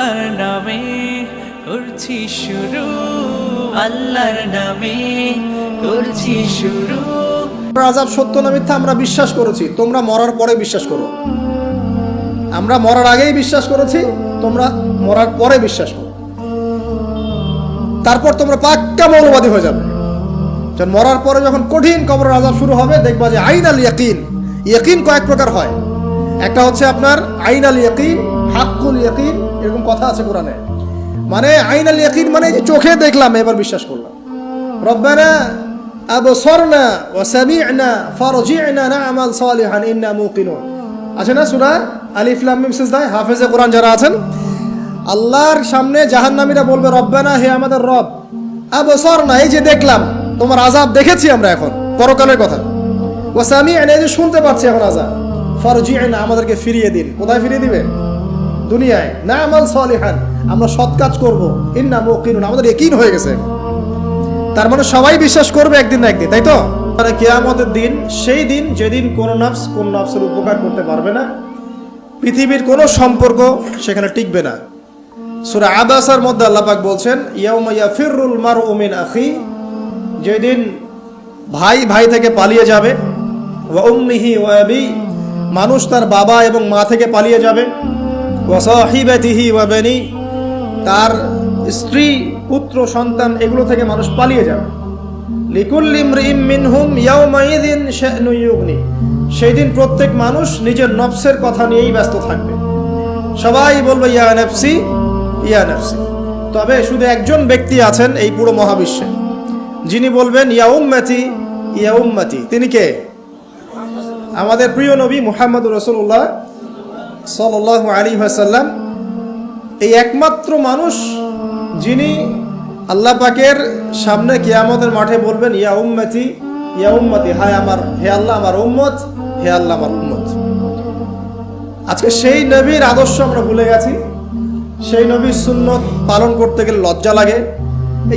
আল্লাহর নামে করছি শুরু। আল্লাহর নামে করছি শুরু। আজাব সত্য না মিথ্যা আমরা বিশ্বাস করেছি। তোমরা মরার পরে বিশ্বাস করো। আমরা মরার আগেই বিশ্বাস করেছি, তোমরা মরার পরে বিশ্বাস করো। তারপর তোমরা পাক্কা মৌলবাদী হয়ে যাবে। মরার পরে যখন কঠিন কবরের আজাব শুরু হবে, দেখবা যে আইন আল ইয়াকিন। ইয়াকিন কয়েক প্রকার হয়। একটা হচ্ছে আপনার আইন আল ইয়াকিন হাক্কুল ইয়াকিন, এরকম কথা আছে কোরআনে। মানে আইন আল ইয়াকিন মানে যে চোখে দেখলাম, এবার বিশ্বাস করলাম। রব্বানা আবসরনা ওয়া সামি'না ফারজি'না না'মাল সালিহান, ইন্না মুকিনুন। আছে না সূরা? আলিফ, লাম, মিম, সিজদায়? হাফেজে কোরআন যারা আছেন, আল্লাহর সামনে জাহান্নামীরা বলবে, রব্বানা, হে আমাদের রব, আবসরনা, এই যে দেখলাম, তোমার আযাব দেখেছি আমরা এখন, পরকালের কথা। ওয়া সামি'না, এই যে শুনতে পাচ্ছি এখন আযাব। ফারজি'না, আমাদেরকে ফিরিয়ে দিন। কোথায় ফিরিয়ে দিবে? দুনিয়ায়। না'মাল সালিহান, আমরা সৎ কাজ করব। ইন্না মুকিনুন, আমাদের ইয়াকিন হয়ে গেছে। তার মানে সবাই বিশ্বাস করবে একদিন না একদিন, তাই তো? মানে কেয়ামতের দিন, সেই দিন যেদিন কোনো নাফস কোন নাফসের উপকার করতে পারবে না, পৃথিবীর কোনো সম্পর্ক সেখানে টিকবে না। সুরা আদাসার মধ্যে আল্লাহ পাক বলছেন, ইয়াউমা ইয়াফিরুল মারউ মিন আখি, যেদিন ভাই ভাই থেকে পালিয়ে যাবে, ওয়া উম্মিহি ওয়া আবি, মানুষ তার বাবা এবং মা থেকে পালিয়ে যাবে। ওয়া সাহিবাতিহি ওয়া বানি, তার স্ত্রী, পুত্র, সন্তান, এগুলো থেকে মানুষ পালিয়ে যাবে। লিকুল্লি ইমরিইম মিনহুম ইয়াউমাইযিন শা'নু ইউগনি সেই দিন প্রত্যেক মানুষ নিজের নফসের কথা নিয়েই ব্যস্ত থাকবে। সবাই বলবে, ইয়া নফসি তবে শুধু একজন ব্যক্তি আছেন এই পুরো মহাবিশ্বে। যিনি বলবেন ইয়া উম্মতি ইয়া তিনি কে? আমাদের প্রিয় নবী মুহাম্মদ রসুল্লাহ সাল্লাল্লাহু আলী ওয়াসাল্লাম, এই একমাত্র মানুষ যিনি আল্লাহ পাকের সামনে কিয়ামতের মাঠে বলবেন, ইয়া উম্মতি ইয়া উম্মতি, হায় আমার, হে আল্লাহ আমার উম্মত, হে আল্লাহ আমার উম্মত। আজকে সেই নবীর আদর্শ আমরা ভুলে গেছি। সেই নবীর সুন্নত পালন করতে গেলে লজ্জা লাগে।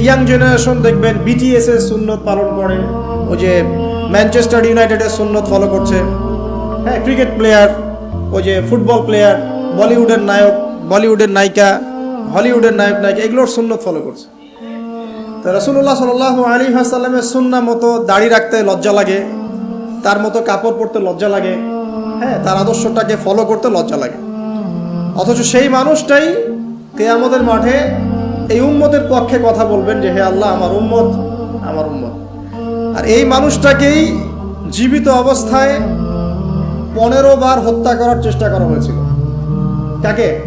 ইয়াং জেনারেশন দেখবেন বিটিএস এর সুন্নত পালন করে, ওই যে ম্যানচেস্টার ইউনাইটেডের সুন্নত ফলো করছে। হ্যাঁ ক্রিকেট প্লেয়ার ওই যে ফুটবল প্লেয়ার, বলিউডের নায়ক, বলিউডের নায়িকা, হলিউডের নায়ক, নায়িকা, এগুলোর সুন্নত ফলো করছে। তো রসুল্লাহ সাল আলী হাসাল্লামের সুন্না মতো দাড়ি রাখতে লজ্জা লাগে, তার মতো কাপড় পরতে লজ্জা লাগে হ্যাঁ তার আদর্শটাকে ফলো করতে লজ্জা লাগে। অথচ সেই মানুষটাই কেয়ামতের মাঠে এই উম্মতের পক্ষে কথা বলবেন যে, হে আল্লাহ, আমার উম্মত আমার উম্মত। আর এই মানুষটাকেই জীবিত অবস্থায় পনেরো বার হত্যা করার চেষ্টা করা হয়েছিল। কাকে?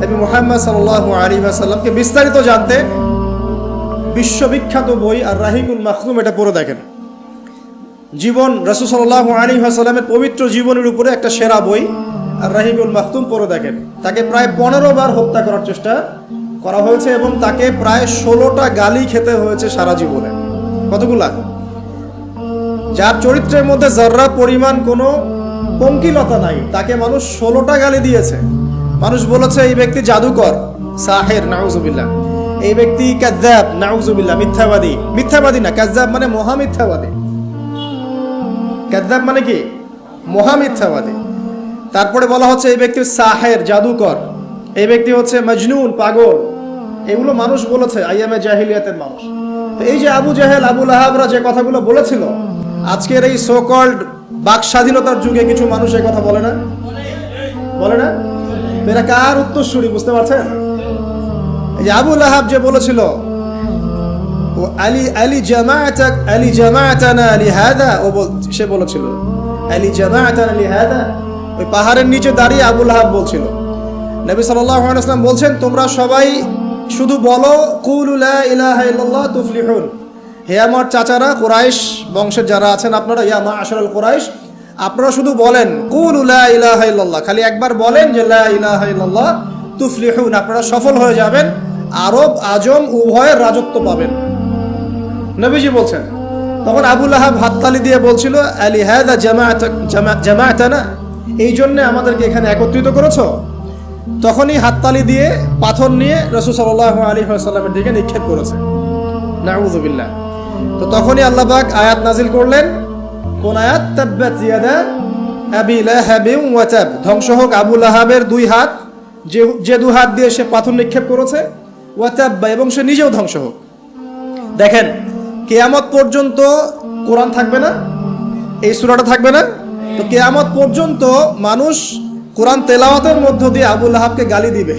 নবী মুহাম্মদ সাল্লাল্লাহু আলাইহি ওয়াসাল্লামকে বিস্তারিত জানতে বিশ্ববিখ্যাত বই আর রাহিকুল মাখদুম এটা পড়ে দেখেন। জীবন, রাসূল আলাইহি ওয়াসাল্লামের পবিত্র জীবনের উপরে একটা সেরা বই আর রাহিকুল মাহতুম পড়ে দেখেন। তাকে প্রায় পনেরো বার হত্যা করার চেষ্টা করা হয়েছে এবং তাকে প্রায় ষোলোটা গালি খেতে হয়েছে সারা জীবনে। কতগুলা? যার চরিত্রের মধ্যে জর্রা পরিমাণ কোনো পঙ্কিলতা নাই, তাকে মানুষ ষোলোটা গালি দিয়েছে। মানুষ বলেছে, এই ব্যক্তি জাদুকর, সাহের, নাউজুবিল্লাহ। এই ব্যক্তি কাজ্জাব নাউজুবিল্লাহ, মিথ্যাবাদী। মিথ্যাবাদী না কাজ্জাব মানে মহা মিথ্যাবাদী কাজ্জাব মানে কি? মহা মিথ্যাবাদী তারপরে বলা হচ্ছে, এই ব্যক্তি সাহের, জাদুকর। এই ব্যক্তি হচ্ছে মজনুন, পাগল। এগুলো মানুষ বলেছে, আইয়ামে জাহিলিয়াতের মানুষ। এই যে আবু জাহেল আবুল আহাবরা যে কথাগুলো বলেছিল আজকের এই সো কল্ড বাক স্বাধীনতার যুগে কিছু মানুষ কথা বলে না? বলে না? এরা কার উত্তরসূরি, বুঝতে পারছেন? এই যে আবুল আহাব যে বলেছিল, ও আলী আলী জামাআতাক আলী জামাআতানা আলী হাদা ও সে বলেছিল, আলী জামাআতানা আলী হাদা ওই পাহাড়ের নিচে দাঁড়িয়ে আবুল আহাব বলছিল। নবী সাল্লাল্লাহু আলাইহি ওয়াসাল্লাম বলছেন, তোমরা সবাই শুধু বলো, কুলু লা ইলাহা ইল্লাল্লাহ তুফলিহুন হে আমার চাচারা, কোরাইশ বংশের যারা আছেন আপনারা, ইয়া মা আশরাল কুরাইশ, আপনারা শুধু বলেন, কুলু লা ইলাহা ইল্লাল্লাহ, খালি একবার বলেন যে লা ইলাহা ইল্লাল্লাহ, তুফলিহুন, আপনারা সফল হয়ে যাবেন, আরব, আজম, উভয়ের রাজত্ব পাবেন। নবীজি বলছেন, তখন আবুল আহাব হাততালি দিয়ে বলছিল, আলি জামাআত জামাআতানা, এই জন্য আমাদেরকে এখানে একত্রিত করেছ? তখনই হাততালি দিয়ে, পাথর নিয়ে রসুল সাল্লাহ আলী সাল্লামের দিকে নিক্ষেপ করেছে। নাউজুবিল্লাহ তো তখনই আল্লাহ পাক আয়াত নাজিল করলেন। কোন আয়াত? তাব্বাত ইয়াদা আবি লাহাবিন ওয়া তাব। ধ্বংস হোক আবু লাহাবের দুই হাত, যে যে দু হাত দিয়ে সে পাথর নিক্ষেপ করেছে, ওয়া ওয়াতাব্বা এবং সে নিজেও ধ্বংস হোক। দেখেন, কেয়ামত পর্যন্ত কোরআন থাকবে না, এই সূরাটা থাকবে না। তো কেয়ামত পর্যন্ত মানুষ কোরআন তেলাওয়াতের মধ্য দিয়ে আবুল আহাবকে গালি দিবে।